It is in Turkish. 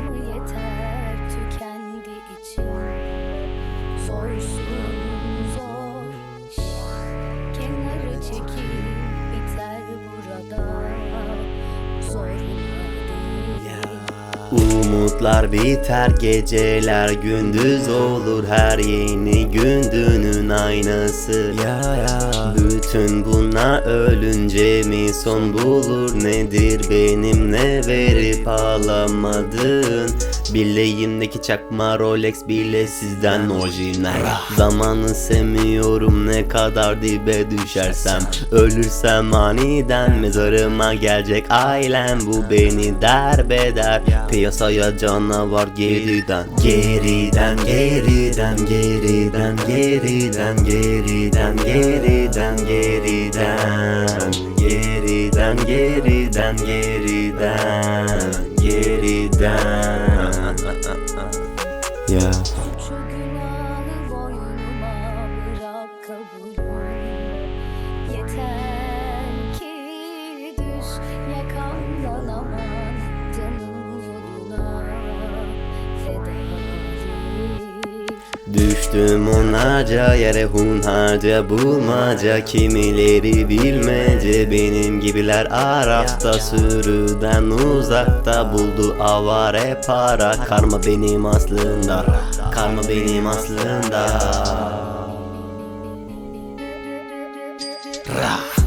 Mı yeter tükendi içim Zorsun zor iş. Kenarı çekip biter burada. Umutlar biter geceler gündüz olur. Her yeni gün dünün aynası. Ya ya. Bütün ölünce mi son bulur? Nedir benimle verip alamadın Bileğimdeki çakma Rolex bile sizden orijinal Zamanı sevmiyorum ne kadar dibe düşersem Ölürsem aniden mezarıma gelecek ailem Bu beni derbeder Piyasaya canavar geriden Geriden geriden geriden geriden geriden geriden geriden Geriden geriden geriden Ya Düştüm onlarca yere hunharca bulmaca. Kimileri bilmece benim gibiler Arafta. Sürüden uzakta buldu avare para. Karma benim aslında Karma benim aslında. Ra.